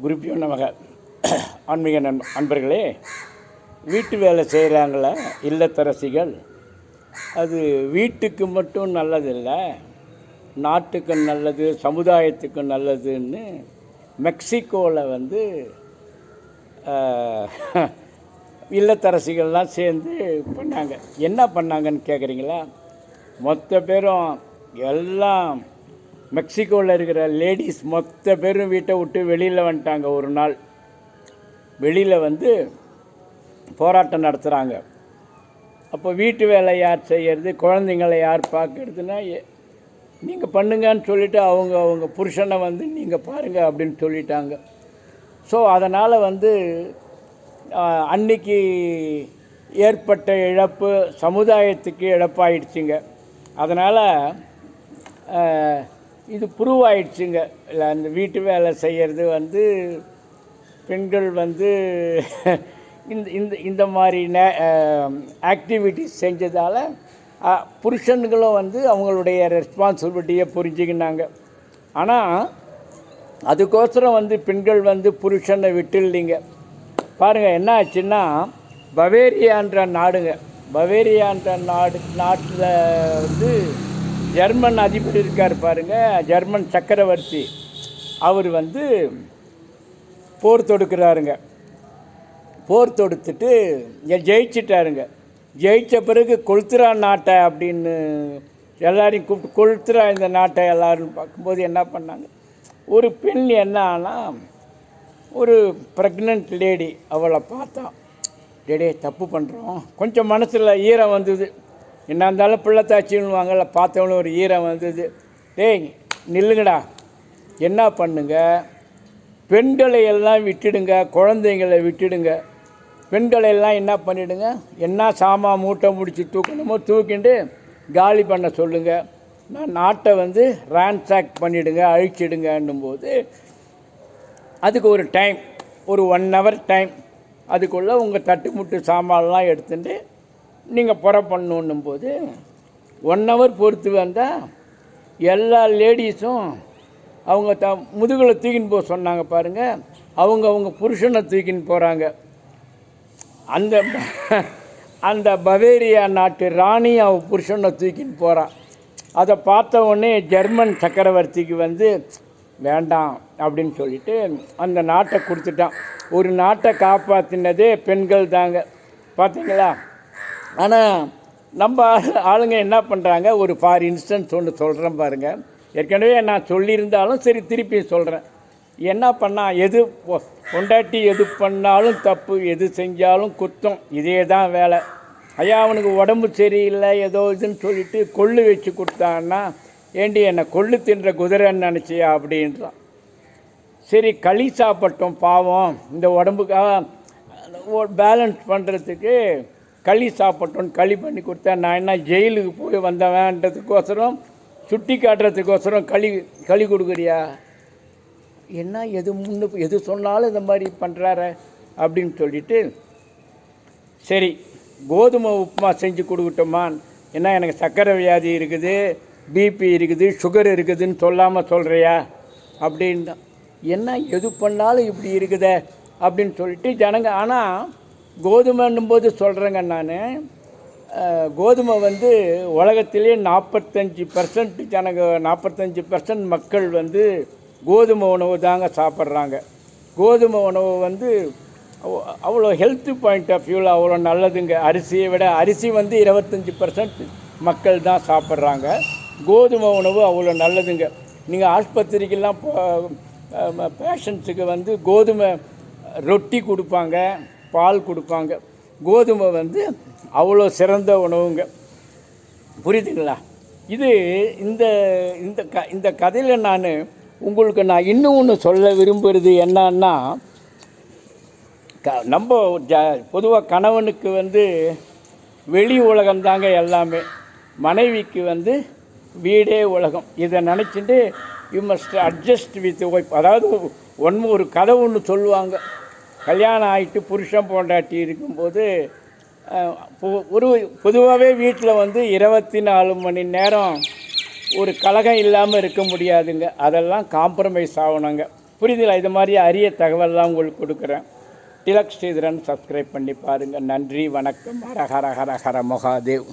குருப்பியோ நமக. ஆன்மீக நண் அன்பர்களே வீட்டு வேலை செய்கிறாங்கள இல்லத்தரசிகள். அது வீட்டுக்கு மட்டும் நல்லதில்லை. நாட்டுக்கு நல்லது சமுதாயத்துக்கு நல்லதுன்னு மெக்சிகோவில் வந்து இல்லத்தரசிகள்லாம் சேர்ந்து பண்ணாங்க. என்ன பண்ணாங்கன்னு கேட்குறீங்களா மொத்த பேரும் எல்லாம் மெக்சிகோவில் இருக்கிற லேடிஸ் மொத்த பேரும் வீட்டை விட்டு வெளியில் வந்துட்டாங்க ஒரு நாள். வெளியில் வந்து போராட்டம் நடத்துகிறாங்க அப்போ வீட்டு வேலை யார் செய்கிறது குழந்தைங்களை யார் பார்க்கறதுன்னா நீங்கள் பண்ணுங்கன்னு சொல்லிவிட்டு அவங்க அவங்க புருஷனை வந்து நீங்கள் பாருங்கள் அப்படின்னு சொல்லிட்டாங்க. ஸோ அதனால் வந்து அன்னைக்கு ஏற்பட்ட இழப்பு சமுதாயத்துக்கு இழப்பாயிடுச்சுங்க. அதனால் இது ப்ரூவ் ஆயிடுச்சுங்க இல்லை அந்த வீட்டு வேலை செய்கிறது வந்து பெண்கள் வந்து இந்த இந்த இந்த மாதிரி நே ஆக்டிவிட்டிஸ் செஞ்சதால் புருஷன்களும் வந்து அவங்களுடைய ரெஸ்பான்சிபிலிட்டியை புரிஞ்சுக்கினாங்க. ஆனால் அதுக்கோசரம் வந்து பெண்கள் வந்து புருஷனை விட்டுடலிங்க. பாருங்கள் என்ன ஆச்சுன்னா பவேரியான்ற நாடுங்க. பவேரியான்ற நாடு நாட்டில் வந்து ஜெர்மன் அதிபர் இருக்கார் பாருங்க ஜெர்மன் சக்கரவர்த்தி. அவர் வந்து போர் தொடுக்கிறாருங்க. போர் தொடுத்துட்டு ஜெயிச்சிட்டாருங்க. ஜெயித்த பிறகு கொளுத்துரா நாட்டை அப்படின்னு எல்லாரையும் கூப்பிட்டு கொளுத்துரா இந்த நாட்டை எல்லாரும் பார்க்கும்போது என்ன பண்ணாங்க? ஒரு பெண் என்ன ஆனால் ஒரு ப்ரெக்னென்ட் லேடி அவளை பார்த்தா டேடே தப்பு பண்ணுறோம் கொஞ்சம் மனசில் ஈரம் வந்தது. என்ன இருந்தாலும் பிள்ளைத்தாச்சின்னு வாங்கல பார்த்தவங்களும் ஒரு ஈரம் வந்தது. டேய் நில்லுங்கடா. என்ன பண்ணுங்க? பெண்களை எல்லாம் விட்டுடுங்க குழந்தைங்களை விட்டுடுங்க. பெண்களை எல்லாம் என்ன பண்ணிடுங்க? என்ன சாமான் மூட்டை முடித்து தூக்கணுமோ தூக்கிண்டு காலி பண்ண சொல்லுங்கள் நான் நாட்டை வந்து ரான்சாக் பண்ணிவிடுங்க அழிச்சிடுங்கன்னும் போது அதுக்கு ஒரு டைம் ஒரு ஒன் ஹவர் டைம் அதுக்குள்ளே உங்கள் தட்டு முட்டு சாமான்லாம் எடுத்துட்டு நீங்கள் புறப்படணுன்னும் போது ஒன் ஹவர் பொறுத்து வந்தால் எல்லா லேடிஸும் அவங்க த முதுகில் தூக்கின்னு போக சொன்னாங்க பாருங்கள் அவங்க அவங்க புருஷனை தூக்கின்னு போகிறாங்க அந்த அந்த பவேரியா நாட்டு ராணி அவன் புருஷனை தூக்கின்னு போகிறான் அதை பார்த்த உடனே ஜெர்மன் சக்கரவர்த்திக்கு வந்து வேண்டாம் அப்படின்னு சொல்லிட்டு அந்த நாட்டை கொடுத்துட்டான். ஒரு நாட்டை காப்பாற்றினதே பெண்கள் தாங்க பார்த்தீங்களா ஆனால் நம்ம ஆளுங்க என்ன பண்ணுறாங்க ஒரு ஃபார் இன்ஸ்டன்ஸ் ஒன்று சொல்கிறேன் பாருங்கள் ஏற்கனவே நான் சொல்லியிருந்தாலும் சரி திருப்பி சொல்கிறேன் என்ன பண்ணால் எது கொண்டாட்டி பொண்டாட்டி எது பண்ணாலும் தப்பு எது செஞ்சாலும் குத்தம். இதே தான் வேலை. ஐயா அவனுக்கு உடம்பு சரியில்லை ஏதோ இதுன்னு சொல்லிட்டு கொள்ளு வச்சு கொடுத்தான்னா ஏண்டி என்னை கொள்ளு தின்ற குதிரைன்னு நினச்சியா அப்படின்றான். சரி களி சாப்பிட்டோம் பாவம். இந்த உடம்புக்காக பேலன்ஸ் பண்ணுறதுக்கு களி சாப்பிட்டோம் களி பண்ணி கொடுத்தா நான் என்ன ஜெயிலுக்கு போய் வந்தவன்றதுக்கோசரம் சுட்டி காட்டுறதுக்கோசரம் களி களி கொடுக்குறியா? என்ன எது முன்னு எது சொன்னாலும் இந்த மாதிரி பண்ணுறாரு அப்படின்னு சொல்லிட்டு சரி கோதுமை உப்புமா செஞ்சு கொடுக்கட்டுமா ஏன்னா எனக்கு சர்க்கரை வியாதி இருக்குது பிபி இருக்குது சுகர் இருக்குதுன்னு சொல்லாமல் சொல்கிறியா அப்படின்னு தான். என்ன எது பண்ணாலும் இப்படி இருக்குதே அப்படின்னு சொல்லிட்டு ஜனங்க ஆனால் கோதுமைன்னும் போது சொல்கிறேங்க நான். கோதுமை வந்து உலகத்திலே நாற்பத்தஞ்சு பர்சன்ட் ஜனங்க நாற்பத்தஞ்சு பர்சன்ட் மக்கள் வந்து கோதுமை உணவு தாங்க சாப்பிட்றாங்க. கோதுமை உணவு வந்து அவ்வளோ ஹெல்த் பாயிண்ட் ஆஃப் வியூவில் அவ்வளோ நல்லதுங்க. அரிசியை விட அரிசி வந்து இருபத்தஞ்சி பர்சன்ட் மக்கள் தான் சாப்பிட்றாங்க. கோதுமை உணவு அவ்வளோ நல்லதுங்க. நீங்கள் ஆஸ்பத்திரிக்கெல்லாம் பேஷண்ட்ஸுக்கு வந்து கோதுமை ரொட்டி கொடுப்பாங்க. பால் கொடுப்பாங்க. கோதுமை வந்து அவ்வளோ சிறந்த உணவுங்க. புரியுதுங்களா? இது இந்த இந்த க இந்த கதையில் நான் உங்களுக்கு நான் இன்னும் ஒன்று சொல்ல விரும்புகிறது என்னன்னா க நம்ம ஜ பொதுவாக கணவனுக்கு வந்து வெளி உலகம்தாங்க எல்லாமே. மனைவிக்கு வந்து வீடே உலகம். இதை நினச்சிட்டு you must adjust with wife அதாவது ஒன்று ஒரு கதை ஒன்று சொல்லுவாங்க. கல்யாணம் ஆகிட்டு புருஷன் பொண்டாட்டி இருக்கும்போது ஒரு பொதுவாகவே வீட்டில் வந்து இருபத்தி நாலு மணி நேரம் ஒரு கலகம் இல்லாமல் இருக்க முடியாதுங்க. அதெல்லாம் காம்ப்ரமைஸ் ஆகணுங்க. புரிதலாக இது மாதிரி அரிய தகவல்லாம் உங்களுக்கு கொடுக்குறேன். திலக் ஸ்ரீதரன் சப்ஸ்கிரைப் பண்ணி பாருங்கள் நன்றி வணக்கம். ஹர ஹர ஹர ஹர மகாதேவ்.